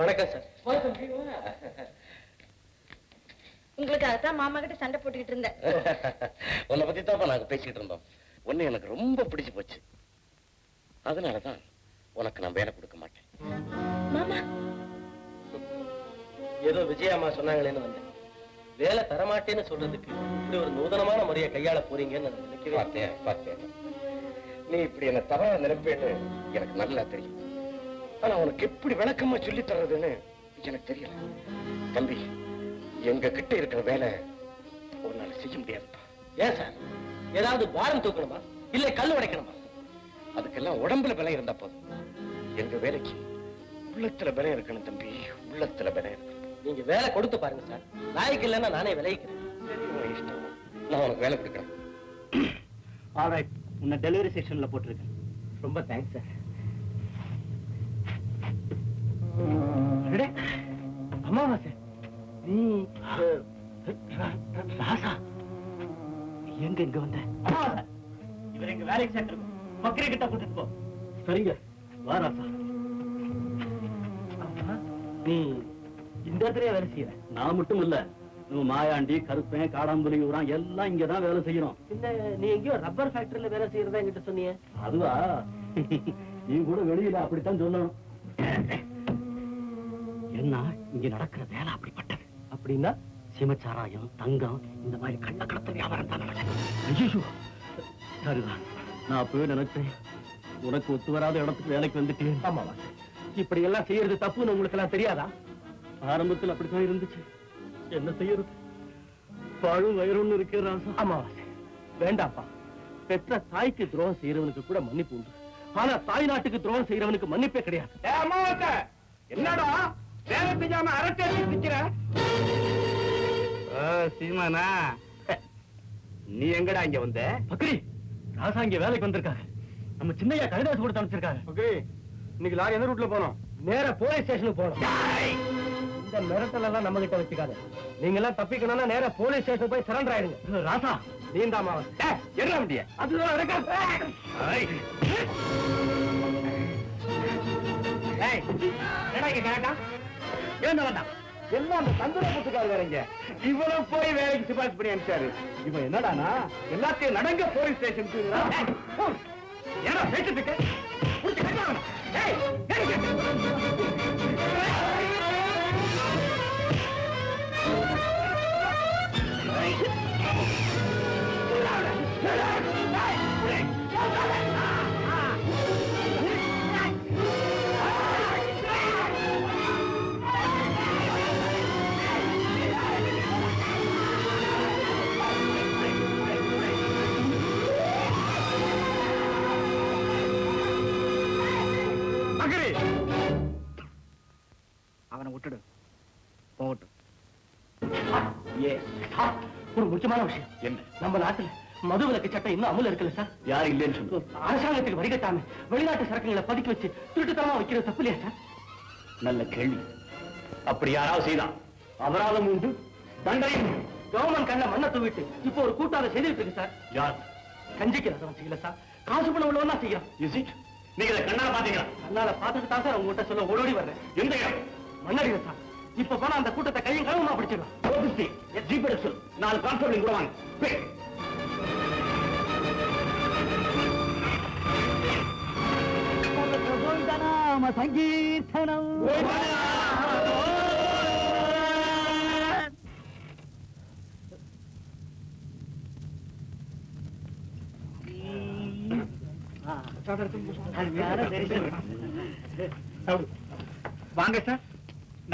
வணக்கம் சார். உங்களுக்காகத்தான் மாமா கிட்ட சண்டை போட்டுக்கிட்டு இருந்தேன். உன்னை பத்தி தான் நாங்க பேசிக்கிட்டு இருந்தோம். ஒண்ணு எனக்கு ரொம்ப பிடிச்சு போச்சு. அதனாலதான் உனக்கு நான் வேலை கொடுக்க மாட்டேன். மாமா. ஏதோ விஜயாம்மா சொன்னாங்களேன்னு வந்தேன். வேலை தரமாட்டேன்னு சொல்றதுக்கு இப்படி ஒரு நூதனமான முறையை கையாள போறீங்கன்னு நான் நினைக்கவே பார்த்தேன் பார்த்தேன். நீ இப்படி என்ன தவறா நினைப்பேன்னு எனக்கு நல்லா தெரியும். ஆனா உனக்கு எப்படி விளக்கமா சொல்லி தர்றதுன்னு எனக்கு தெரியல. தம்பி எங்க கிட்ட இருக்கிற வேலை உன்னால செய்ய முடியாதுப்பா. ஏன் சார்? ஏதாவது பாரம் தூக்கணுமா? இல்ல கல் உடைக்கணுமா? அதுக்கெல்லாம் உடம்புல பலம் இருந்தா போதும். எங்க வேலைக்கு உள்ளத்துல பலம் இருக்கணும் தம்பி. உள்ளத்துல பலம் இருக்கணும். நீங்க வேலை கொடுத்து பாருங்க சார். லாய்க்கு இல்லைன்னா நானே விளைவிக்கிறேன். இஷ்டம். நான் உனக்கு வேலை கொடுக்குறேன். உன்னை டெலிவரி செக்ஷன்ல போட்டிருக்கேன். ரொம்ப தேங்க்ஸ் சார். அமாவாசை. நீ அஹ், ராசா. நீ எங்க இங்க வந்த? அமாவாசை. இவர் எங்க வேலைக்கு சேர்த்துருக்கோம் பக்கரி கிட்ட கூட்டிட்டு போ. சரிங்க. வா ராசா. ஆமா, நீ இந்த இடத்துலயே வேலை செய்யற. நான் மட்டும் இல்ல நம்ம மாயாண்டி கருப்பேன் காடாம்புலி எல்லாம் இங்கதான் வேலை செய்யறோம். இல்ல நீ எங்கேயோ ரப்பர் ஃபேக்டரியில வேலை செய்யறதா என்கிட்ட சொன்னீங்க அதுவா? நீ கூட வெளியில அப்படித்தான் சொல்லணும். என்ன இங்க நடக்கிற வேலை அப்படிப்பட்டது? அப்படின்னா? சிமச்சாராயம் தங்கம் இந்த மாதிரி கள்ள கடத்த வியாபாரம் தான் நடக்குது. ஐயோ சரிதான். நான் அப்பவே நினைச்சேன். உனக்கு ஒத்து வராத இடத்துக்கு வேலைக்கு வந்துட்டேன். ஆமாவா இப்படி எல்லாம் செய்யறது தப்புன்னு உங்களுக்கு எல்லாம் தெரியாதா? ஆரம்பத்தில் அப்படித்தான் இருந்துச்சு. என்ன செய்யறது? பழும் வயிறுன்னு இருக்கே ராசா. அமாவாசை வேண்டாப்பா. பெற்ற தாய்க்கு துரோகம் செய்யறவனுக்கு கூட மன்னிப்பு உண்டு. ஆனா தாய் நாட்டுக்கு துரோகம் செய்யறவனுக்கு மன்னிப்பே கிடையாது. என்னடா? வேலை செய்யாம அரட்டை நிக்கிற சீமானா. நீ எங்கடா இங்க வந்த? பக்ரி ராசா இங்க வேலைக்கு வந்திருக்காங்க நம்ம சின்னையா கடிதாசு கொடுத்து அனுப்பிச்சிருக்காங்க பக்ரி இன்னைக்கு லாரி எந்த ரூட்ல போனோம்? நேரா போலீஸ் ஸ்டேஷனுக்கு போனோம் இந்த மிரட்டல் எல்லாம் நம்ம கிட்ட வச்சுக்காத. நீங்க எல்லாம் தப்பிக்கணும்னா நேரா போலீஸ் ஸ்டேஷன் போய் சரண்டர் ஆயிடுங்க. ராசா. நீந்தாமா என்ன முடிய அதுதான் நடக்காது என்ன வேண்டாம் என்ன அந்த தந்திர புத்துக்கார் வரீங்க இவ்வளவு போய் வேலைக்கு சிபாரிசு பண்ணி அனுப்பிச்சாரு இவன் என்னடானா எல்லாத்தையும் நடங்க போலீஸ் ஸ்டேஷனுக்கு ஏன்னா பேசிட்டு இருக்கேன் அவனை விட்டுடு. போகட்டும். ஒரு முக்கியமான விஷயம். என்ன? நம்ம நாட்டுல மது விலக்கு சட்டம் இன்னும் அமுல இருக்குல்ல சார்? யாரு இல்லைன்னு சொல்லு அரசாங்கத்துக்கு வரிகட்டாம வெளிநாட்டு சரக்குகளை பதுக்கி வச்சு திருட்டுத்தனமா வைக்கிறது தப்பு இல்லையா சார்? நல்ல கேள்வி. அப்படி யாராவது செய்தான்? அபராதம் உண்டு தண்டனை உண்டு. கவர்மெண்ட் கண்ண மண்ணை தூவிட்டு இப்போ ஒரு கூட்டாத செய்துட்டு இருக்கு சார். யார்? கஞ்சிக்கு ரசம் செய்யல சார். காசு பணம் உள்ளவனா செய்யறான் நீங்க கண்ணால பாத்தீங்களா? அதனால பார்த்துட்டு தான் சார் உங்ககிட்ட சொல்ல ஓடோடி வர்றேன். எந்த இடம்? மண்ணடிங்க சார் இப்ப போனா அந்த கூட்டத்தை கையும் கழுவுமா பிடிச்சிடலாம் ஜிபே சொல் நாலு கான்ஸ்டபிள் கூட வாங்க. சங்கீர்த்தனம் வாங்க சார்.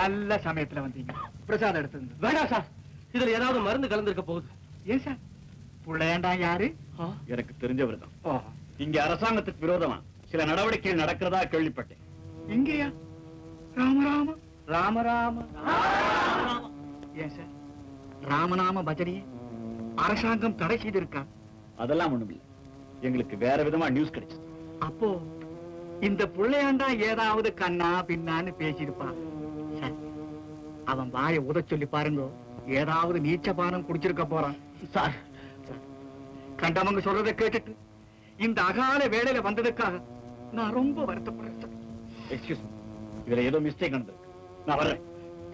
நல்ல சமயத்துல வந்தீங்க. பிரசாதம் எடுத்து வேண்டாம் சார். இதுல ஏதாவது மருந்து கலந்துருக்க போகுது. ஏன் சார்? புள்ளையாண்டா யாரு? எனக்கு தெரிஞ்சவர் தான். இங்க அரசாங்கத்துக்கு விரோதமா சில நடவடிக்கைகள் நடக்கிறதா கேள்விப்பட்டேன். இங்கேயா? ராமராம ராமராம ஏன் சார்? ராமநாம பஜனையை அரசாங்கம் தடை செய்திருக்கா? அதெல்லாம் ஒண்ணுமில்லை எங்களுக்கு வேற விதமா நியூஸ் கிடைச்சது. அப்போ இந்த புள்ளையாண்டா ஏதாவது கண்ணா பின்னான்னு பேசியிருப்பான் அவன் வாயை உத சொல்லி பாருங்க. ஏதாவது நீச்ச பானம் குடிச்சிருக்க போறான். சார் கண்டவங்க சொல்றதை கேட்டுட்டு இந்த அகால வேளையில வந்ததுக்காக நான் ரொம்ப வருத்தப்படுறேன் சார். எக்ஸ்கியூஸ் இதுல ஏதோ மிஸ்டேக் நடந்திருக்கு. நான் வர்றேன்.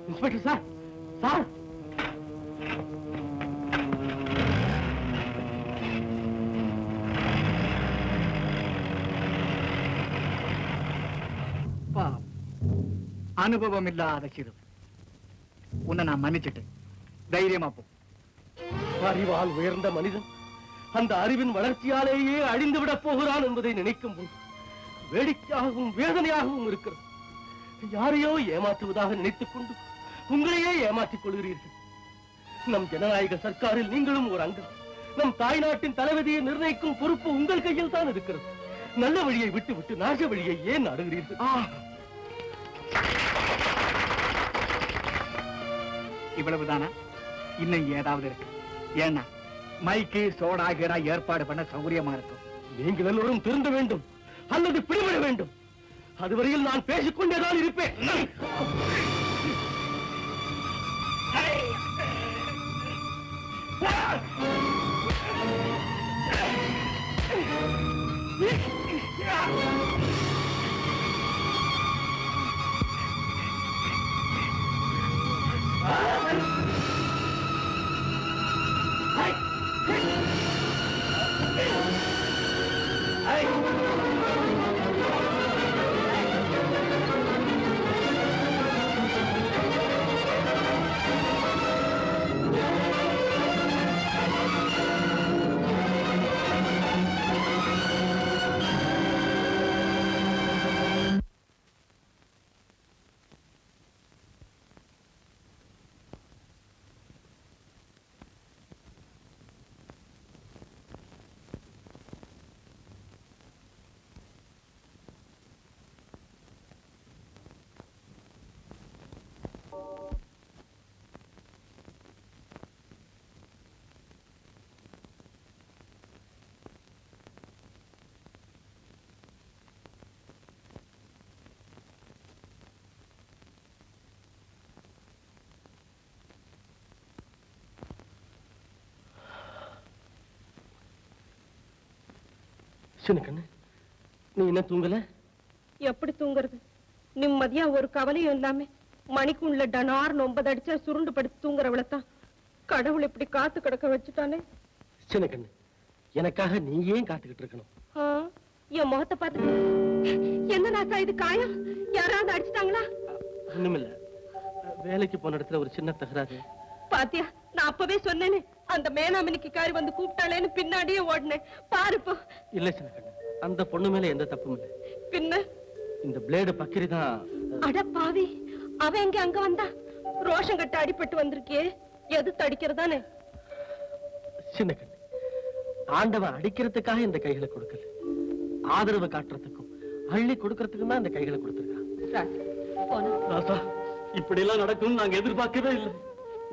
இன்ஸ்பெக்டர் சார் சார் பாவம். அனுபவம் இல்லாத சிறுவன். உன்னை நான் மன்னிச்சிட்டேன். தைரியமா போ. அறிவால் உயர்ந்த மனிதன் அந்த அறிவின் வளர்ச்சியாலேயே அழிந்து விடப் போகிறான் என்பதை நினைக்கும் போது வேடிக்கையாகவும் வேதனையாகவும் இருக்கிறது. யாரையோ ஏமாற்றுவதாக நினைத்துக் கொண்டு உங்களையே ஏமாற்றிக் கொள்கிறீர்கள். நம் ஜனநாயக சர்க்காரில் நீங்களும் ஒரு அங்கம் நம் தாய்நாட்டின் தலைவதியை நிர்ணயிக்கும் பொறுப்பு உங்கள் கையில் தான் இருக்கிறது. நல்ல வழியை விட்டு விட்டு நாச வழியை ஏன் நாடுகிறீர்கள்? இவ்வளவுதானா? இன்னும் ஏதாவது இருக்கு. ஏன்னா மைக்கு சோடா கீடா ஏற்பாடு பண்ண சௌகரியமா இருக்கும். நீங்கள் எல்லோரும் திருந்த வேண்டும் அல்லது பிடிபட வேண்டும். அதுவரையில் நான் பேசிக்கொண்டேதான் இருப்பேன். சின்னக்கண்ணு நீ என்ன தூங்கல? எப்படி தூங்குறது? நிம்மதியா ஒரு கவலையும் இல்லாம மணிக்குள்ள டனார்னு ஒன்பது அடிச்சா சுருண்டு படுத்து தூங்குறவளத்தான் கடவுள் இப்படி காத்து கிடக்க வச்சுட்டானே. சின்னக்கண்ணு எனக்காக நீ ஏன் காத்துக்கிட்டு இருக்கணும்? என் முகத்தை பார்த்து என்ன நாக்கா இது காயம்? யாராவது அடிச்சிட்டாங்களா? ஒண்ணுமில்ல. வேலைக்கு போன இடத்துல ஒரு சின்ன தகராறு. பாத்தியா நான் அப்பவே சொன்னேனே அந்த மேனாமினிக்கு காரி வந்து கூப்பிட்டாளேன்னு பின்னாடியே ஓடினேன். பாரு இப்போ இல்ல சின்னக்கண்ணு அந்த பொண்ணு மேல எந்த தப்பும் இல்லை. பின்ன? இந்த பிளேடு பக்கிரி தான் அட பாவி அவ எங்க? அங்க வந்தா? ரோஷம் கட்ட அடிபட்டு வந்திருக்கே எது தடிக்கிறதானே? சின்னக்கண்ணு ஆண்டவன் அடிக்கிறதுக்காக இந்த கைகளை கொடுக்கல. ஆதரவு காட்டுறதுக்கும் அள்ளி கொடுக்கறதுக்கும் தான் இந்த கைகளை கொடுத்திருக்கான். போனா. ராசா இப்படி எல்லாம் நடக்கும் நாங்க எதிர்பார்க்கவே இல்லை.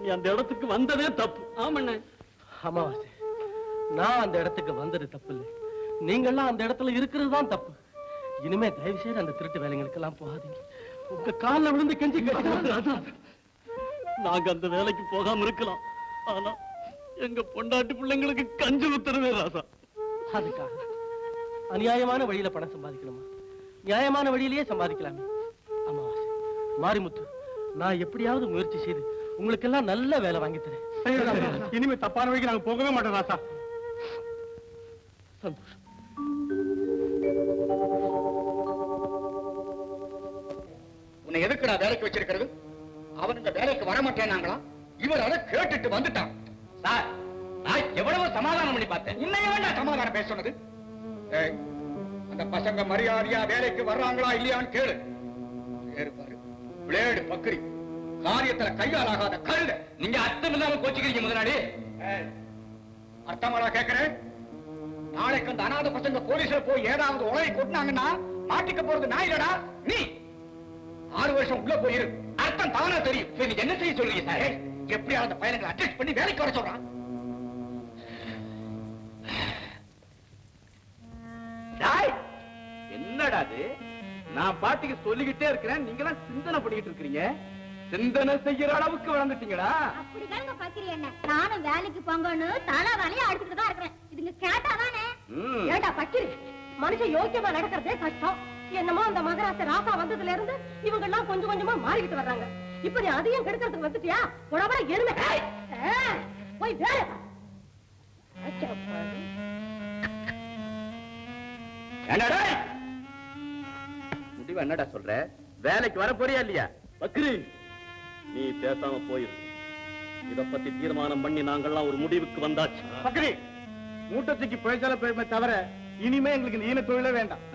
நீ அந்த இடத்துக்கு வந்ததே தப்பு. ஆமண்ண. அமாவாசை நான் அந்த இடத்துக்கு வந்தது தப்பு இல்லை நீங்கெல்லாம் அந்த இடத்துல இருக்கிறது தான் தப்பு. இனிமே தயவு செய்து அந்த திருட்டு வேலைங்களுக்கெல்லாம் போகாதீங்க. உங்க கால்ல விழுந்து கெஞ்சி. நாங்க அந்த வேலைக்கு போகாம இருக்கலாம். ஆனா எங்க பொண்டாட்டி பிள்ளைங்களுக்கு கஞ்சி ஊத்துறதே ராசா அதுக்காக. அநியாயமான வழியில பணம் சம்பாதிக்கணுமா? நியாயமான வழியிலேயே சம்பாதிக்கலாமே. அமாவாசை. மாரிமுத்து நான் எப்படியாவது முயற்சி செய்து உங்களுக்கு எல்லாம் நல்ல வேலை வாங்கி தரேன். இனிமே தப்பான வழிக்கு நாங்க போகவே மாட்டோம் ராசா சந்தோஷம். உன்னை எதுக்கு நான் வேலைக்கு வச்சிருக்கிறது? அவன் இந்த வேலைக்கு வரமாட்டேனாங்களா? இவர் அதை கேட்டுட்டு வந்துட்டான். சார் நான் எவ்வளவு சமாதானம் பண்ணி பார்த்தேன்? இன்னைய வேண்டாம் சமாதானம் பேச சொன்னது. அந்த பசங்க மரியாதையா வேலைக்கு வர்றாங்களா இல்லையான்னு கேளு. பாரு விளையாடு பக்கரி. காரியத்துல கையால் ஆகாத கழுத. நீங்க அர்த்தம் இல்லாம கோச்சுக்கிறீங்க முதலாளி. ஏய், அர்த்தமாடா கேக்குறேன் நாளைக்கு அந்த அனாதை பசங்க போலீஸ்ல போய் ஏதாவது உலகை கொட்டினாங்கன்னா மாட்டிக்க போறது நான் இல்லடா. நீ ஆறு வருஷம் உள்ள போயிரு. அர்த்தம் தானா தெரியும். நீங்க என்ன செய்ய சொல்றீங்க சார் எப்படியாவது அந்த பையனுங்களை அட்ஜஸ்ட் பண்ணி வேலைக்கு வர சொல்றான். என்னடா அது நான் பாட்டுக்கு சொல்லிக்கிட்டே இருக்கிறேன். நீங்களாம் சிந்தனை பண்ணிக்கிட்டு இருக்கீங்க சிந்தனை செய்யற அளவுக்கு வளர்ந்துட்டீங்களா அப்படிதாங்க பாக்குறீங்க என்ன நானும் வேலைக்கு போங்கன்னு தலை வேலையை அடிச்சுட்டு தான் இருக்கிறேன். இதுங்க கேட்டாதானே. ஏடா பக்கிரி மனுஷன் யோக்கியமா நடக்கிறதே கஷ்டம். என்னமோ அந்த மகராச ராசா வந்ததுல இருந்து இவங்க எல்லாம் கொஞ்சம் கொஞ்சமா மாறிக்கிட்டு வர்றாங்க. இப்ப நீ அதையும் கெடுக்கிறதுக்கு வந்துட்டியா? உடம்புல எருமை. போய் வேலை. என்னடா முடிவு என்னடா சொல்ற? வேலைக்கு வர போறியா இல்லையா? பக்ரி நீ பேசாம போயிரு. இத பத்தி தீர்மானம் பண்ணி நாங்கெல்லாம் ஒரு முடிவுக்கு வந்தாச்சு. பக்கரி மூட்டத்துக்கு பிழைச்சால பிழைமை தவிர இனிமே எங்களுக்கு ஈன தொழிலே வேண்டாம்.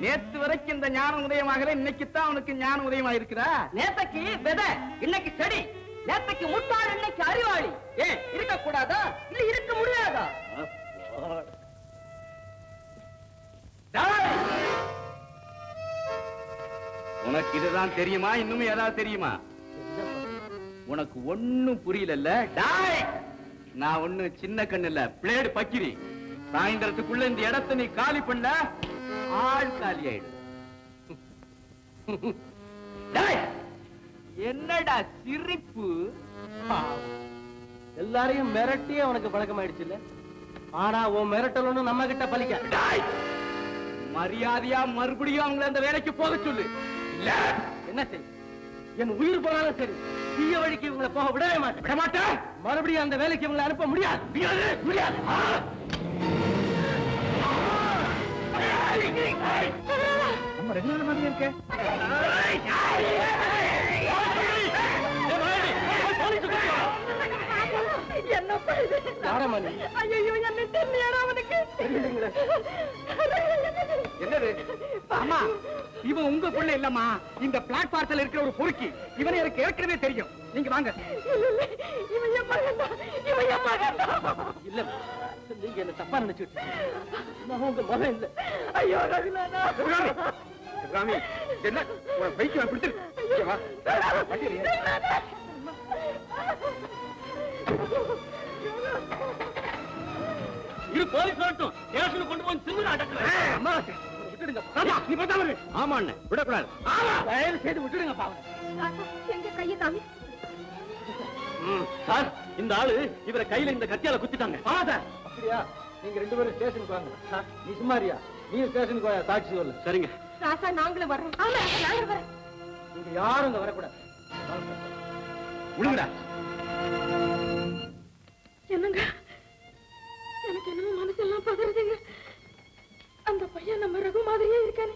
நேத்து வரைக்கும் இந்த ஞானம் உதயமாகல இன்னைக்கு தான் அவனுக்கு ஞானம் உதயமா இருக்கிறா நேத்தைக்கு விதை இன்னைக்கு செடி நேத்தைக்கு முட்டாள் இன்னைக்கு அறிவாளி. ஏன் இருக்க கூடாதா இல்ல இருக்க முடியாதா? உனக்கு இதுதான் தெரியுமா? இன்னும் ஏதாவது தெரியுமா? உனக்கு ஒண்ணும் புரியல நான் ஒண்ணு சின்ன கண்ணு இல்ல பிளேடு பக்கிரி. சாயந்தரத்துக்குள்ள இந்த இடத்தை நீ காலி பண்ண. ஆள் காலி ஆயிடும் என்னடா சிரிப்பு? எல்லாரையும் மிரட்டி அவனுக்கு பழக்கமாயிடுச்சு இல்ல ஆனா உன் மிரட்டல் ஒண்ணும் நம்ம கிட்ட பலிக்க மரியாதையா மறுபடியும் அவங்கள அந்த வேலைக்கு போக சொல்லு. என்ன சரி? என் உயிர் போனாலும் சரி தீய வழிக்கு இவங்களை போக விடவே மாட்டேன். விட மாட்டேன்? மறுபடியும் அந்த வேலைக்கு இவங்களை அனுப்ப முடியாது. முடியாது! முடியாது! நம்ம ரெகுலர் மாதிரி இருக்கேன் என்னப்பா இது? யாரம்மா நீ? ஐயையோ, என்ன தெரியலையாடா அவனுக்கு? என்னது? அம்மா இவன் உங்க புள்ள இல்லம்மா. இந்த பிளாட்பாரத்தில் இருக்கிற ஒரு பொறுக்கி. இவனை எனக்கு ஏற்கனவே தெரியும். நீங்க வாங்க. இவன் என் மகன்தான், இவன் என் மகன்தான். இல்ல நீங்க என்ன தப்பா நினைச்சுட்டு நான் உங்க மகன் இல்ல. ஐயோ, என்ன? உன் பைக்கு நான் இங்க வா. வண்டியில இது போலீஸ் வரட்டும். ஸ்டேஷனுக்கு கொண்டு போய் திமிர அடக்குறேன். அம்மா. விட்டுடுங்க. ஆமா நீ பார்த்தாலும் ஆமா அண்ணன் விடக்கூடாது. தயவு செய்து விட்டுடுங்க பாவம். எங்க கையை காமி சார் இந்த ஆளு இவரை கையில இந்த கத்தியால குத்திட்டாங்க. ஆமா சார். அப்படியா? நீங்க ரெண்டு பேரும் ஸ்டேஷனுக்கு வாங்க. நீ சும்மாரியா நீ ஸ்டேஷனுக்கு வா சாட்சி சொல்லு சரிங்க. ராசா நாங்களும் வர்றோம். ஆமா நாங்களும் வர்றோம். நீங்க யாரும் இங்க வரக்கூடாது. விடுங்கடா பையன் நம்ம ரகு மாதிரியே இருக்கானே.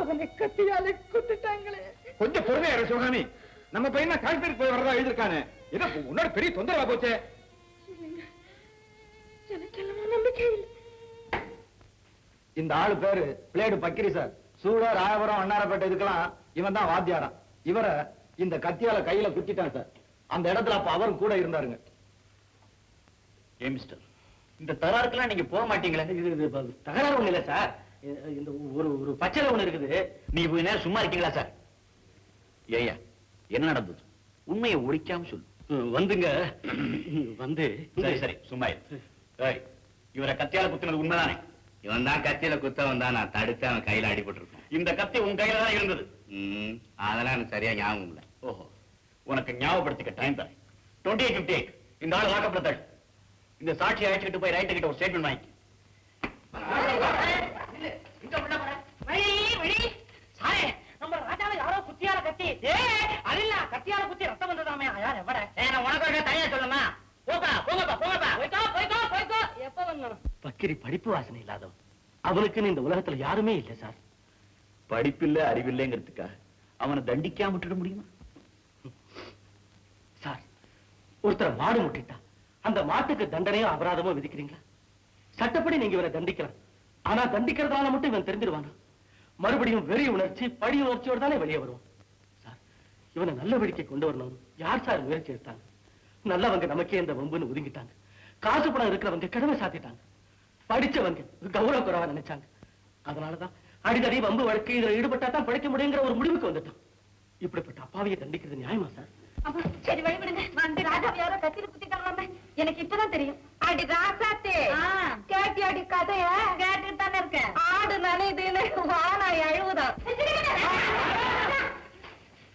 அவனை கத்தியால குத்துட்டாங்களே. கொஞ்சம் பொறுமையா சிவகாமி. நம்ம பையன் காஷ்மீருக்கு போய் வரதா எழுதிருக்கானே ஏதோ உன்னோட பெரிய தொந்தரவா போச்சே. நம்பிக்கை இல்லை. இந்த ஆளு பேரு பிளேடு பக்கிரி சார். சூட ராயபுரம் அண்ணாரப்பேட்டை இதுக்கெல்லாம் இவன் தான் வாத்தியாரம். இவரை இந்த கத்தியால கையில குத்திட்டான் சார். அந்த இடத்துல அப்ப அவரும் கூட இருந்தாருங்க. ஏ மிஸ்டர். இந்த தராருக்கெல்லாம் நீங்க போக மாட்டீங்களே? இது இது தகராறு ஒண்ணு இல்ல சார். இந்த ஒரு ஒரு பச்சளை ஒண்ணு இருக்குது. நீ போய் நேரம் சும்மா இருக்கீங்களா சார்? ஏய்யா என்ன நடந்தது? உண்மையை ஒழிக்காம சொல்லு. வந்துங்க. வந்து. சரி சரி சும்மா. ஏய், இவரை கத்தியால குத்துனது உண்மைதானே? இவன் தான் கத்தியில குத்தவன் தான். நான் தடுத்து அவன் கையில அடிபட்டு இந்த கத்தி உன் கையில தான் இருந்தது. அதெல்லாம் எனக்கு சரியா ஞாபகம் இல்ல. ஓஹோ உனக்கு ஞாபகப்படுத்திக்க டைம் தரேன். டுவெண்ட்டி எயிட் ஃபிஃப்டி எயிட் இந்த ஆள் வாக்கப்புல இந்த சாட்சி அழைச்சிட்டு போய் ரைட்டு கிட்ட ஒரு ஸ்டேட்மெண்ட் வாங்கி. குத்தியால கத்தி ரத்தம் வந்ததாமே யார் நான் உனக்கு தனியா சொல்லுமா பக்கிரி படிப்பு வாசனை இல்லாதவன். அவனுக்குன்னு இந்த உலகத்துல யாருமே இல்லை சார். படிப்பில்ல அறிவில்லைங்கிறதுக்காக அவனை தண்டிக்காம விட்டுட முடியுமா? சார் ஒருத்தரை மாடு முட்டிட்டா அந்த மாட்டுக்கு தண்டனையோ அபராதமோ விதிக்கிறீங்களா? சட்டப்படி நீங்க இவரை தண்டிக்கலாம். ஆனா தண்டிக்கிறதால மட்டும் இவன் தெரிஞ்சிருவானா? மறுபடியும் வெறி உணர்ச்சி பழி உணர்ச்சியோட தானே வெளியே வருவான். சார் இவனை நல்ல கொண்டு வரணும் யார் சார் முயற்சி எடுத்தாங்க? நல்லவங்க நமக்கே இந்த வம்புன்னு ஒதுங்கிட்டாங்க. காசு பணம் இருக்கிறவங்க கடமை சாத்திட்டாங்க. படிச்சவங்க கௌரவ குறைவா நினைச்சாங்க. அதனாலதான் அடிதடி வம்பு வழக்கு இதுல ஈடுபட்டா தான் படிக்க முடியுங்கிற ஒரு முடிவுக்கு வந்துட்டான். இப்படிப்பட்ட அப்பாவியை தண்டிக்கிறது நியாயமா சார்? அப்பா, சரி வழிவிடுங்க. வந்து ராஜாவை யாரோ கத்தியில குத்திட்டாங்களாமே எனக்கு இப்பதான் தெரியும். அடி ராசாத்தே கேட்டி அடி கதைய. கேட்டு தானே இருக்கேன். ஆடு நனைதுன்னு வானா அழுவுதான்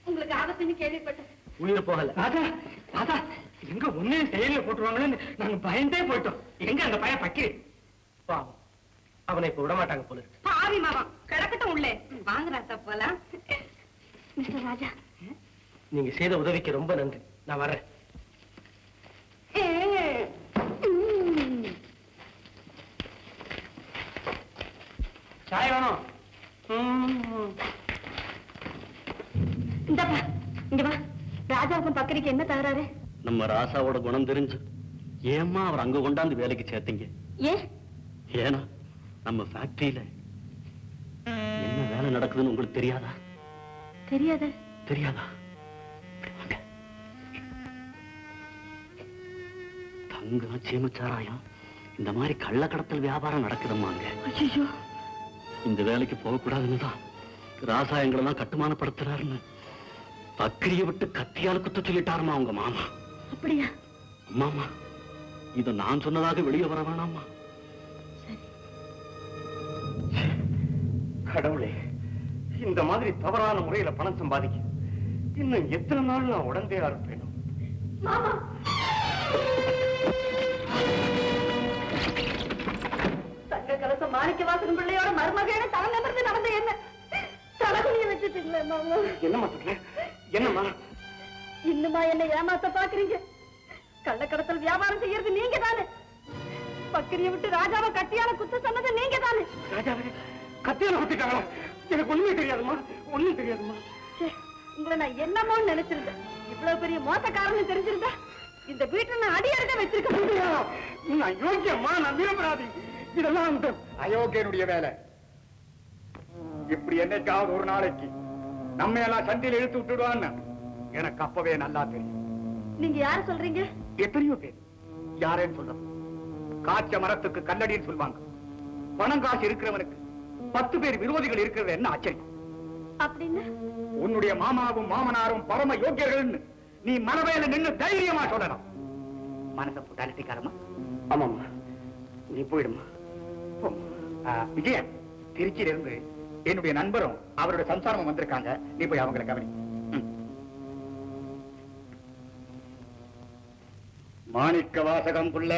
உங்களுக்கு ஆபத்துன்னு கேள்விப்பட்டேன். உயிர் போகல. ராஜா ராஜா எங்க ஒன்னே செயல போட்டுருவாங்களேன்னு நாங்க பயந்தே போயிட்டோம். எங்க அந்த பையன் பக்கி பாவம். அவனை இப்ப விட மாட்டாங்க போல பாவி மாமா கிடக்கட்டும் உள்ளே. வாங்க ராசா போலாம். மிஸ்டர் ராஜா நீங்க செய்த உதவிக்கு ரொம்ப நன்றி. நான் வர்றேன். சாய் வேணும். இந்தப்பா இங்க வா. ராஜாவுக்கும் பக்கரிக்கு என்ன தகராறு? நம்ம ராசாவோட குணம் தெரிஞ்சு. ஏம்மா அவர் அங்க கொண்டாந்து வேலைக்கு சேர்த்தீங்க? ஏன் ஏன்னா நம்ம ஃபேக்டரியில என்ன வேலை நடக்குதுன்னு உங்களுக்கு தெரியாதா? தெரியாது? தெரியாதா? தங்கம் சீமச்சாராயம் இந்த மாதிரி கள்ள கடத்தல் வியாபாரம் நடக்குதும்மாங்க ஐயோ இந்த வேலைக்கு போகக்கூடாதுன்னு தான் ராசாயங்களெல்லாம் கட்டுமானப்படுத்துறாருன்னு பக்கிரிய விட்டு கத்தியால குத்த சொல்லிட்டாருமா உங்க மாமா. அப்படியா? அம்மாமா இத நான் சொன்னதாக வெளியே வர வேணாமா கடவுளே இந்த மாதிரி தவறான முறையில பணம் சம்பாதிக்க இன்னும் எத்தனை நாள் நான் உடந்தையா இருப்பேனோ? மாமா மாணிக்க வாசகம் பிள்ளையோட மருமகன தலை நிமிர்ந்து நடந்த என்ன? தலைகுனிய வச்சுட்டீங்களே மாமா. என்னம்மா சொல்ற என்னம்மா? இன்னுமா என்ன ஏமாத்த பாக்குறீங்க கள்ளக்கடத்தல் வியாபாரம் செய்யறது நீங்க தானே பக்கரிய விட்டு ராஜாவை கட்டியால குத்த சொன்னது நீங்க தானே ராஜாவே கத்தியால குத்திட்டாங்களா எனக்கு ஒண்ணுமே தெரியாதும்மா. ஒண்ணும் தெரியாதும்மா. ச்சே, உங்களை நான் என்னமோ நினைச்சிருந்தேன். இவ்வளவு பெரிய மோசக்காரன்னு தெரிஞ்சிருந்தா இந்த வீட்டுல நான் அடி அடிக்க வச்சிருக்க முடியும். நான் யோக்கியம்மா நான் விரும்புறாது இதெல்லாம் அந்த அயோக்கியனுடைய வேலை. இப்படி என்னைக்காவது ஒரு நாளைக்கு நம்ம எல்லாம் சந்தியில் இழுத்து விட்டுடுவான்னு எனக்கு அப்பவே நல்லா தெரியும். நீங்க யார சொல்றீங்க? எத்தனையோ பேர். யாரேன்னு சொல்றது காய்ச்ச மரத்துக்கு கல்லடின்னு சொல்லுவாங்க. பணம் காசு இருக்கிறவனுக்கு பத்து பேர் விரோதிகள் இருக்கிறது என்ன ஆச்சரியம்? அப்படின்னு? உன்னுடைய மாமாவும் மாமனாரும் பரம யோக்கியர்கள்னு நீ மனவேல நின்னு தைரியமா சொல்லலாம் மனச புட்டாலிட்டிக்காரமா ஆமாம்மா. நீ போயிடுமா இருக்கும் விஜயன் திருச்சியில இருந்து என்னுடைய நண்பரும் அவருடைய சம்சாரமும் வந்திருக்காங்க. நீ போய் அவங்களை கவனி. மாணிக்க வாசகம் புள்ள.